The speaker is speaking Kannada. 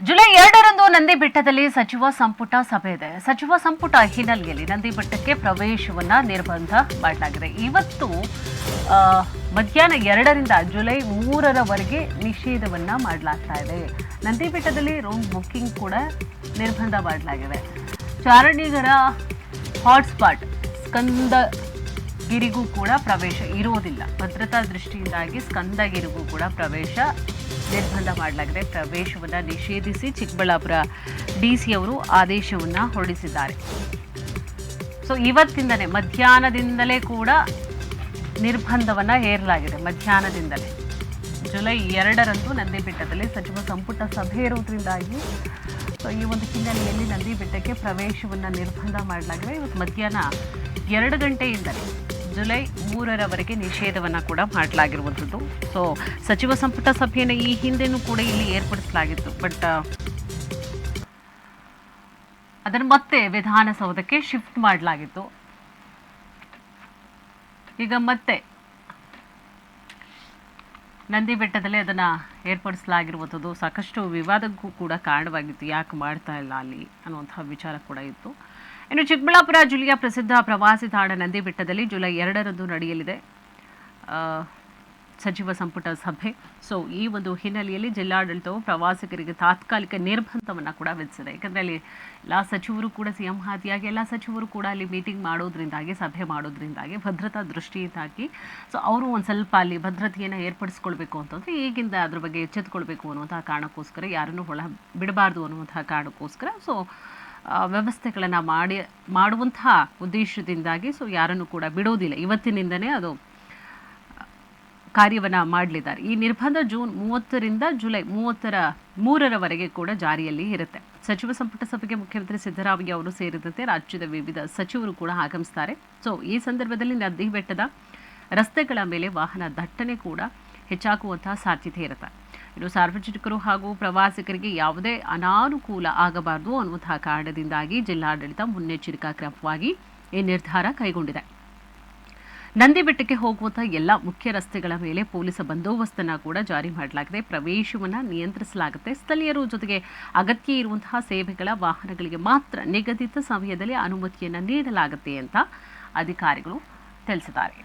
ಜುಲೈ ಎರಡರಂದು ನಂದಿ ಬೆಟ್ಟದಲ್ಲಿ ಸಚಿವ ಸಂಪುಟ ಸಭೆ ಇದೆ. ಸಚಿವ ಸಂಪುಟ ಹಿನ್ನೆಲೆಯಲ್ಲಿ ನಂದಿ ಬೆಟ್ಟಕ್ಕೆ ಪ್ರವೇಶವನ್ನ ನಿರ್ಬಂಧ ಮಾಡಲಾಗಿದೆ. ಇವತ್ತು ಮಧ್ಯಾಹ್ನ ಎರಡರಿಂದ ಜುಲೈ ಮೂರರವರೆಗೆ ನಿಷೇಧವನ್ನ ಮಾಡಲಾಗ್ತಾ ಇದೆ. ನಂದಿ ಬೆಟ್ಟದಲ್ಲಿ ರೂಮ್ ಬುಕ್ಕಿಂಗ್ ಕೂಡ ನಿರ್ಬಂಧ ಮಾಡಲಾಗಿದೆ. ಚಾರಣಿಗರ ಹಾಟ್ಸ್ಪಾಟ್ ಸ್ಕಂದಗಿರಿಗೂ ಕೂಡ ಪ್ರವೇಶ ಇರುವುದಿಲ್ಲ. ಭದ್ರತಾ ದೃಷ್ಟಿಯಿಂದಾಗಿ ಸ್ಕಂದಗಿರಿಗೂ ಕೂಡ ಪ್ರವೇಶ ನಿರ್ಬಂಧ ಮಾಡಲಾಗಿದೆ. ಪ್ರವೇಶವನ್ನು ನಿಷೇಧಿಸಿ ಚಿಕ್ಕಬಳ್ಳಾಪುರ ಡಿ ಸಿ ಅವರು ಆದೇಶವನ್ನು ಹೊರಡಿಸಿದ್ದಾರೆ. ಸೊ ಇವತ್ತಿಂದಲೇ, ಮಧ್ಯಾಹ್ನದಿಂದಲೇ ಕೂಡ ನಿರ್ಬಂಧವನ್ನು ಹೇರಲಾಗಿದೆ. ಮಧ್ಯಾಹ್ನದಿಂದಲೇ. ಜುಲೈ ಎರಡರಂದು ನಂದಿ ಬೆಟ್ಟದಲ್ಲಿ ಸಚಿವ ಸಂಪುಟ ಸಭೆ ಇರುವುದರಿಂದಾಗಿ ಸೊ ಈ ಒಂದು ಹಿನ್ನೆಲೆಯಲ್ಲಿ ನಂದಿ ಬೆಟ್ಟಕ್ಕೆ ಪ್ರವೇಶವನ್ನು ನಿರ್ಬಂಧ ಮಾಡಲಾಗಿದೆ. ಇವತ್ತು ಮಧ್ಯಾಹ್ನ ಎರಡು ಗಂಟೆಯಿಂದಲೇ ಜುಲೈ ಮೂರರವರೆಗೆ ನಿಷೇಧವನ್ನು ಕೂಡ ಮಾಡಲಾಗಿರುವಂಥದ್ದು. ಸೊ ಸಚಿವ ಸಂಪುಟ ಸಭೆಯನ್ನು ಈ ಹಿಂದೆನೂ ಕೂಡ ಇಲ್ಲಿ ಏರ್ಪಡಿಸಲಾಗಿತ್ತು. ಬಟ್ ಅದನ್ನು ಮತ್ತೆ ವಿಧಾನಸೌಧಕ್ಕೆ ಶಿಫ್ಟ್ ಮಾಡಲಾಗಿತ್ತು. ಈಗ ಮತ್ತೆ ನಂದಿ ಬೆಟ್ಟದಲ್ಲಿ ಅದನ್ನು ಏರ್ಪಡಿಸಲಾಗಿರುವಂಥದ್ದು. ಸಾಕಷ್ಟು ವಿವಾದಕ್ಕೂ ಕೂಡ ಕಾರಣವಾಗಿತ್ತು. ಯಾಕೆ ಮಾಡ್ತಾ ಇಲ್ಲ ಅಲ್ಲಿ ಅನ್ನುವಂತಹ ವಿಚಾರ ಕೂಡ ಇತ್ತು. ಇನ್ನು ಚಿಕ್ಕಬಳ್ಳಾಪುರ ಜಿಲ್ಲೆಯ ಪ್ರಸಿದ್ಧ ಪ್ರವಾಸಿ ತಾಣ ನಂದಿ ಬೆಟ್ಟದಲ್ಲಿ ಜುಲೈ ಎರಡರಂದು ನಡೆಯಲಿದೆ. ಸಚಿವ ಸಂಪುಟ ಸಭೆ. ಸೊ ಈ ಒಂದು ಹಿನ್ನೆಲೆಯಲ್ಲಿ ಜಿಲ್ಲಾಡಳಿತವು ಪ್ರವಾಸಿಗರಿಗೆ ತಾತ್ಕಾಲಿಕ ನಿರ್ಬಂಧವನ್ನು ಕೂಡ ವಿಧಿಸಿದೆ. ಯಾಕಂದರೆ ಅಲ್ಲಿ ಎಲ್ಲ ಸಚಿವರು ಕೂಡ ಸಿ ಎಂ ಹಾದಿಯಾಗಿ, ಎಲ್ಲ ಸಚಿವರು ಕೂಡ ಅಲ್ಲಿ ಮೀಟಿಂಗ್ ಮಾಡೋದ್ರಿಂದಾಗಿ, ಸಭೆ ಮಾಡೋದ್ರಿಂದಾಗಿ ಭದ್ರತಾ ದೃಷ್ಟಿಯಿಂದಾಗಿ ಸೊ ಅವರು ಒಂದು ಸ್ವಲ್ಪ ಅಲ್ಲಿ ಭದ್ರತೆಯನ್ನು ಏರ್ಪಡಿಸ್ಕೊಳ್ಬೇಕು ಅಂತಂದರೆ ಈಗಿಂದ ಅದ್ರ ಬಗ್ಗೆ ಎಚ್ಚೆತ್ಕೊಳ್ಬೇಕು ಅನ್ನುವಂತಹ ಕಾರಣಕ್ಕೋಸ್ಕರ, ಯಾರನ್ನು ಒಳ ಬಿಡಬಾರ್ದು ಅನ್ನುವಂತಹ ಕಾರಣಕ್ಕೋಸ್ಕರ ಸೊ ವ್ಯವಸ್ಥೆಗಳನ್ನು ಮಾಡಿ, ಮಾಡುವಂತಹ ಉದ್ದೇಶದಿಂದಾಗಿ ಸೊ ಯಾರನ್ನು ಕೂಡ ಬಿಡೋದಿಲ್ಲ. ಇವತ್ತಿನಿಂದನೇ ಅದು ಕಾರ್ಯವನ್ನು ಮಾಡಲಿದ್ದಾರೆ. ಈ ನಿರ್ಬಂಧ ಜೂನ್ ಮೂವತ್ತರಿಂದ ಜುಲೈ ಮೂವತ್ತರ ಮೂರರವರೆಗೆ ಕೂಡ ಜಾರಿಯಲ್ಲಿ ಇರುತ್ತೆ. ಸಚಿವ ಸಂಪುಟ ಸಭೆಗೆ ಮುಖ್ಯಮಂತ್ರಿ ಸಿದ್ದರಾಮಯ್ಯ ಅವರು ಸೇರಿದಂತೆ ರಾಜ್ಯದ ವಿವಿಧ ಸಚಿವರು ಕೂಡ ಆಗಮಿಸ್ತಾರೆ. ಸೊ ಈ ಸಂದರ್ಭದಲ್ಲಿ ನದಿ ಬೆಟ್ಟದ ರಸ್ತೆಗಳ ಮೇಲೆ ವಾಹನ ದಟ್ಟಣೆ ಕೂಡ ಹೆಚ್ಚಾಗುವಂತಹ ಸಾಧ್ಯತೆ ಇರುತ್ತೆ. ಇನ್ನು ಸಾರ್ವಜನಿಕರು ಹಾಗೂ ಪ್ರವಾಸಿಗರಿಗೆ ಯಾವುದೇ ಅನಾನುಕೂಲ ಆಗಬಾರದು ಅನ್ನುವಂತಹ ಕಾರಣದಿಂದಾಗಿ ಜಿಲ್ಲಾಡಳಿತ ಮುನ್ನೆಚ್ಚರಿಕಾ ಕ್ರಮವಾಗಿ ಈ ನಿರ್ಧಾರ ಕೈಗೊಂಡಿದೆ. ನಂದಿ ಬೆಟ್ಟಕ್ಕೆ ಹೋಗುವಂಥ ಎಲ್ಲ ಮುಖ್ಯ ರಸ್ತೆಗಳ ಮೇಲೆ ಪೊಲೀಸ್ ಬಂದೋಬಸ್ತನ್ನು ಕೂಡ ಜಾರಿ ಮಾಡಲಾಗಿದೆ. ಪ್ರವೇಶವನ್ನು ನಿಯಂತ್ರಿಸಲಾಗುತ್ತೆ. ಸ್ಥಳೀಯರು ಜೊತೆಗೆ ಅಗತ್ಯ ಇರುವಂತಹ ಸೇವೆಗಳ ವಾಹನಗಳಿಗೆ ಮಾತ್ರ ನಿಗದಿತ ಸಮಯದಲ್ಲಿ ಅನುಮತಿಯನ್ನು ನೀಡಲಾಗುತ್ತೆ ಅಂತ ಅಧಿಕಾರಿಗಳು ತಿಳಿಸಿದ್ದಾರೆ.